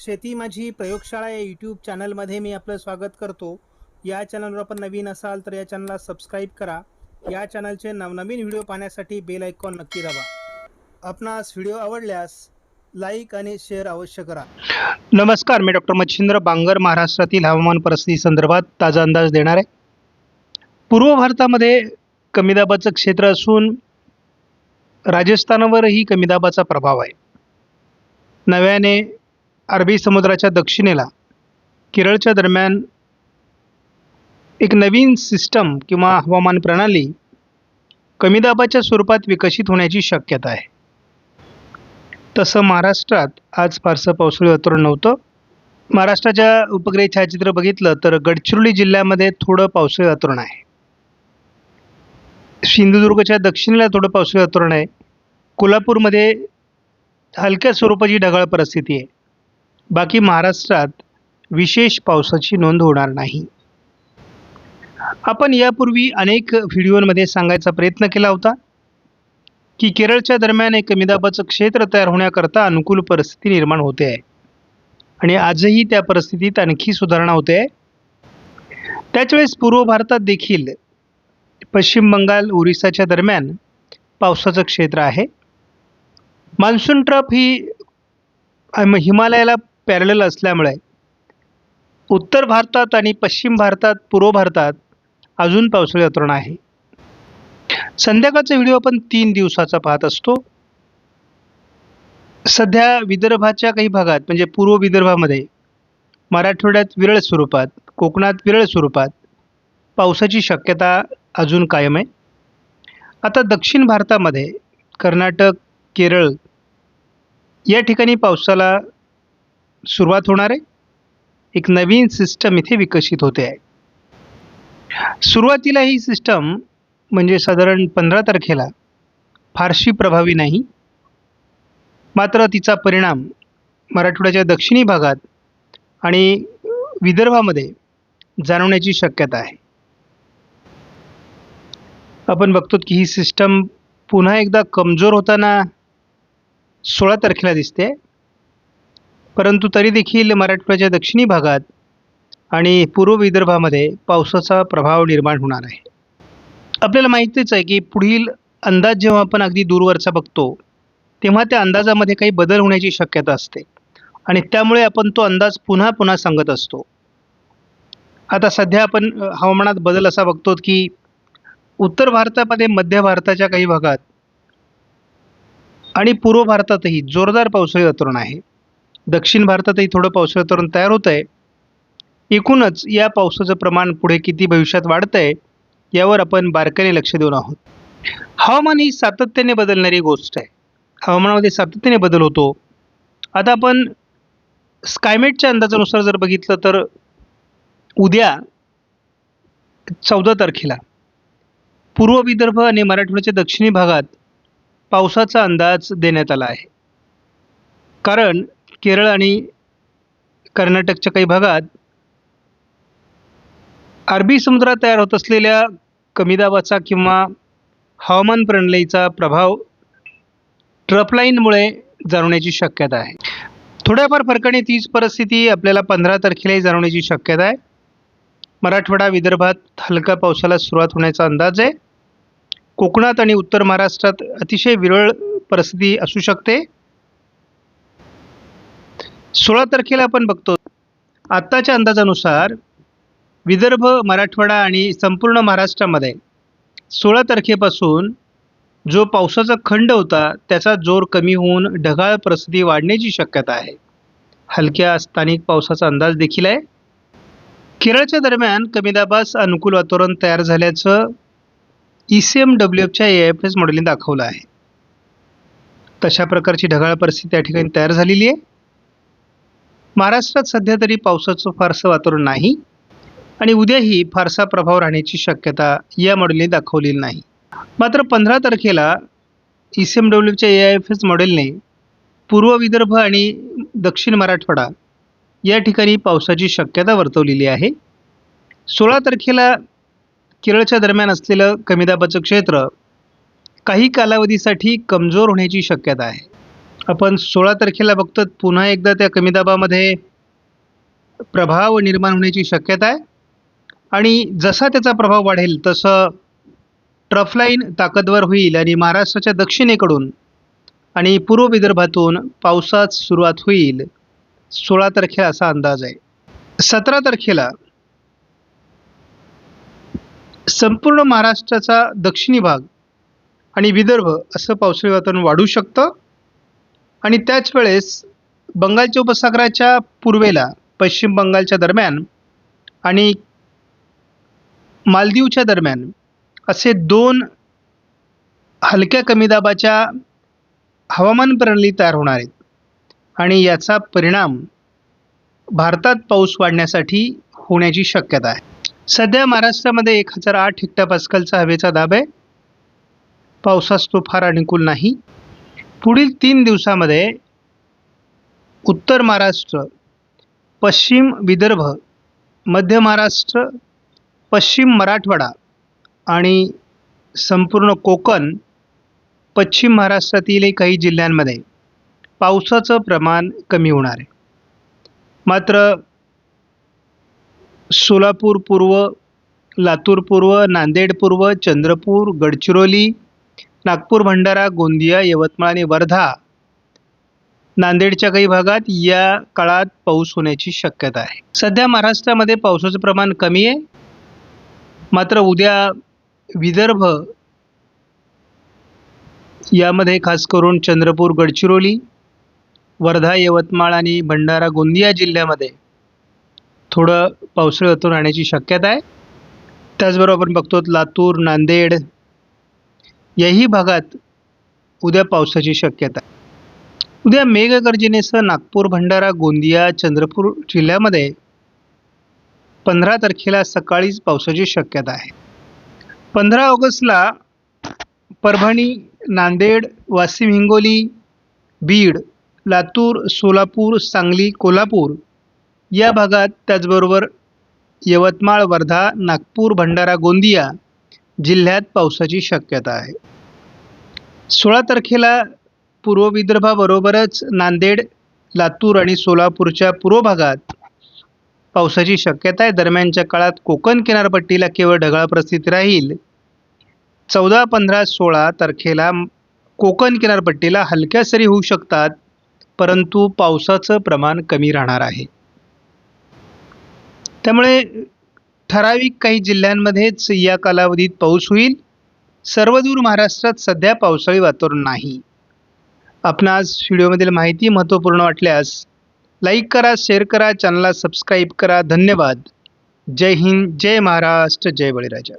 शेती माझी प्रयोगशाळा या यूट्यूब चॅनलमध्ये मी आपलं स्वागत करतो. या चॅनलवर आपण नवीन असाल तर या चॅनलला सबस्क्राईब करा. या चॅनलचे नवनवीन व्हिडिओ पाहण्यासाठी बेल आयकॉन नक्की दाबा. आपणास व्हिडिओ आवडल्यास लाईक आणि शेअर अवश्य करा. नमस्कार मी डॉक्टर मच्छिंद्र बांगर महाराष्ट्रातील हवामान परिस्थिती संदर्भात ताजा अंदाज देणार आहे. पूर्व भारतामध्ये कमी दाबाचं क्षेत्र असून राजस्थानवरही कमी दाबाचा प्रभाव आहे. नव्याने अरबी समुद्राच्या दक्षिणेला केरळच्या दरम्यान एक नवीन सिस्टम किंवा हवामान प्रणाली कमी दाबाच्या स्वरूपात विकसित होण्याची शक्यता आहे. तसं महाराष्ट्रात आज फारसं पावसाळी वातावरण नव्हतं. महाराष्ट्राच्या उपग्रह छायाचित्र बघितलं तर गडचिरोली जिल्ह्यामध्ये थोडं पावसाळी वातावरण आहे. सिंधुदुर्गच्या दक्षिणेला थोडं पावसाळी वातावरण आहे. कोल्हापूरमध्ये हलक्या स्वरूपाची ढगाळ परिस्थिती आहे. बाकी महाराष्ट्रात विशेष पावसाची नोंद होणार नाही. आपण यापूर्वी अनेक व्हिडिओमध्ये सांगायचा प्रयत्न केला होता की केरळच्या दरम्यान एक मिदाबाचं क्षेत्र तयार होण्याकरता अनुकूल परिस्थिती निर्माण होते आहे. आणि आजही त्या परिस्थितीत आणखी सुधारणा होते आहे. त्याच वेळेस पूर्व भारतात देखील पश्चिम बंगाल ओरिसाच्या दरम्यान पावसाचं क्षेत्र आहे. मान्सून ट्रफ ही हिमालयाला पॅरलेल असल्यामुळे उत्तर भारतात आणि पश्चिम भारतात पूर्व भारतात अजून पावसाळी वातावरण आहे. संध्याकाळचा व्हिडिओ आपण तीन दिवसाचा पाहत असतो. सध्या विदर्भाच्या काही भागात म्हणजे पूर्व विदर्भामध्ये मराठवाड्यात विरळ स्वरूपात कोकणात विरळ स्वरूपात पावसाची शक्यता अजून कायम आहे. आता दक्षिण भारतामध्ये कर्नाटक केरळ या ठिकाणी पावसाला सुरुवात होणार आहे. एक नवीन सिस्टम इथे विकसित होते आहे. सुरुवातीला ही सिस्टम म्हणजे साधारण पंधरा तारखेला फारशी प्रभावी नाही. मात्र तिचा परिणाम मराठवाड्याच्या दक्षिणी भागात आणि विदर्भामध्ये जाणवण्याची शक्यता आहे. आपण बघतो की ही सिस्टम पुन्हा एकदा कमजोर होताना सोळा तारखेला दिसते. परंतु तरी देखील मराठवाड्याच्या दक्षिणी भागात आणि पूर्व विदर्भामध्ये पावसाचा प्रभाव निर्माण होणार आहे. आपल्याला माहितीच आहे की पुढील अंदाज जेव्हा आपण अगदी दूरवरचा बघतो तेव्हा त्या अंदाजामध्ये काही बदल होण्याची शक्यता असते. आणि त्यामुळे आपण तो अंदाज पुन्हा पुन्हा सांगत असतो. आता सध्या आपण हवामानात बदल असा बघतो की उत्तर भारतामध्ये मध्य भारताच्या काही भागात आणि पूर्व भारतातही जोरदार पावसाळी वातावरण आहे. दक्षिण भारतातही थोडं पावसाळी तरण तयार होतं आहे एकूणच या पावसाचं प्रमाण पुढे किती भविष्यात वाढतं आहे यावर आपण बारकाईने लक्ष देऊन आहोत. हवामान ही सातत्याने बदलणारी गोष्ट आहे. हवामानामध्ये सातत्याने बदल होतो. आता आपण स्कायमेटच्या अंदाजानुसार जर बघितलं तर उद्या चौदा तारखेला पूर्व विदर्भ आणि मराठवाड्याच्या दक्षिणी भागात पावसाचा अंदाज देण्यात आला आहे. कारण केरळ आणि कर्नाटकच्या काही भागात अरबी समुद्रात तयार होत असलेल्या कमी दाबाचा किंवा हवामान प्रणालीचा प्रभाव ट्रपलाईनमुळे जाणवण्याची शक्यता आहे. थोड्याफार फरकाने तीच परिस्थिती आपल्याला पंधरा तारखेलाही जाणवण्याची शक्यता आहे. मराठवाडा विदर्भात हलका पावसाला सुरुवात होण्याचा अंदाज आहे. कोकणात आणि उत्तर महाराष्ट्रात अतिशय विरळ परिस्थिती असू शकते. सोळा तारखेला आपण बघतो. आत्ताच्या अंदाजानुसार विदर्भ मराठवाडा आणि संपूर्ण महाराष्ट्रामध्ये सोळा तारखेपासून जो पावसाचा खंड होता त्याचा जोर कमी होऊन ढगाळ परिस्थिती वाढण्याची शक्यता आहे. हलक्या स्थानिक पावसाचा अंदाज देखील आहे. केरळच्या दरम्यान कमी दाबास अनुकूल वातावरण तयार झाल्याचं ई सी एम डब्ल्यू एफच्या ए एफ एस मॉडेलने दाखवलं आहे. तशा प्रकारची ढगाळ परिस्थिती त्या ठिकाणी तयार झालेली आहे. महाराष्ट्रात सध्या तरी पावसाचं फारसं वातावरण नाही आणि उद्याही फारसा प्रभाव राहण्याची शक्यता या मॉडेलने दाखवलेली नाही. मात्र पंधरा तारखेला ई सी एम डब्ल्यूच्या ए आय एफ एस मॉडेलने पूर्व विदर्भ आणि दक्षिण मराठवाडा या ठिकाणी पावसाची शक्यता वर्तवलेली आहे. सोळा तारखेला केरळच्या दरम्यान असलेलं कमी दाबाचं क्षेत्र काही कालावधीसाठी कमजोर होण्याची शक्यता आहे. आपण सोळा तारखेला बघतो पुन्हा एकदा त्या कमी दाबामध्ये प्रभाव निर्माण होण्याची शक्यता आहे. आणि जसा त्याचा प्रभाव वाढेल तसं ट्रफलाईन ताकदवर होईल आणि महाराष्ट्राच्या दक्षिणेकडून आणि पूर्व विदर्भातून पावसात सुरुवात होईल सोळा तारखेला असा अंदाज आहे. सतरा तारखेला संपूर्ण महाराष्ट्राचा दक्षिणी भाग आणि विदर्भ असं पावसाळी वातावरण वाढू शकतं. आणि त्याच वेळेस बंगालच्या उपसागराच्या पूर्वेला पश्चिम बंगालच्या दरम्यान आणि मालदीवच्या दरम्यान असे दोन हलक्या कमी दाबाच्या हवामान प्रणाली तयार होणार आहेत. आणि याचा परिणाम भारतात पाऊस वाढण्यासाठी होण्याची शक्यता आहे. सध्या महाराष्ट्रामध्ये एक हजार आठ हेक्टरपास्कलचा हवेचा दाब आहे. पावसास तो फार अनुकूल नाही. पुढील तीन दिवसामध्ये उत्तर महाराष्ट्र पश्चिम विदर्भ मध्य महाराष्ट्र पश्चिम मराठवाडा आणि संपूर्ण कोकण पश्चिम महाराष्ट्रातीलही काही जिल्ह्यांमध्ये पावसाचं प्रमाण कमी होणार आहे. मात्र सोलापूर पूर्व लातूर पूर्व नांदेड पूर्व चंद्रपूर गडचिरोली नागपूर भंडारा गोंदिया यवतमाळ आणि वर्धा नांदेडच्या काही भागात या काळात पाऊस होण्याची शक्यता आहे. सध्या महाराष्ट्रामध्ये पावसाचं प्रमाण कमी आहे. मात्र उद्या विदर्भ यामध्ये खास करून चंद्रपूर गडचिरोली वर्धा यवतमाळ आणि भंडारा गोंदिया जिल्ह्यामध्ये थोडं पावसाळ्यातून राहण्याची शक्यता आहे. त्याचबरोबर आपण बघतो लातूर नांदेड याही भागात उद्या पावसाची शक्यता उद्या मेघगर्जनेसह नागपूर भंडारा गोंदिया चंद्रपूर जिल्ह्यामध्ये पंधरा तारखेला सकाळीच पावसाची शक्यता आहे. पंधरा ऑगस्टला परभणी नांदेड वाशिम हिंगोली बीड लातूर सोलापूर सांगली कोल्हापूर या भागात त्याचबरोबर यवतमाळ वर्धा नागपूर भंडारा गोंदिया जिल्ह्यात पावसाची शक्यता आहे. सोळा तारखेला पूर्व विदर्भाबरोबरच नांदेड लातूर आणि सोलापूरच्या पूर्व भागात पावसाची शक्यता आहे. दरम्यानच्या काळात कोकण किनारपट्टीला केवळ ढगाळ परिस्थिती राहील. चौदा पंधरा सोळा तारखेला कोकण किनारपट्टीला हलक्या सरी होऊ शकतात परंतु पावसाचं प्रमाण कमी राहणार आहे. त्यामुळे ठराविक काही जिल्ह्यांमध्येच या कालावधीत पाऊस होईल. सर्वदूर महाराष्ट्रात सध्या पावसाळी वातावरण नाही. आपणास व्हिडिओमधील माहिती महत्त्वपूर्ण वाटल्यास लाईक करा शेअर करा चॅनलला सबस्क्राईब करा. धन्यवाद. जय हिंद जय महाराष्ट्र जय बळीराजा.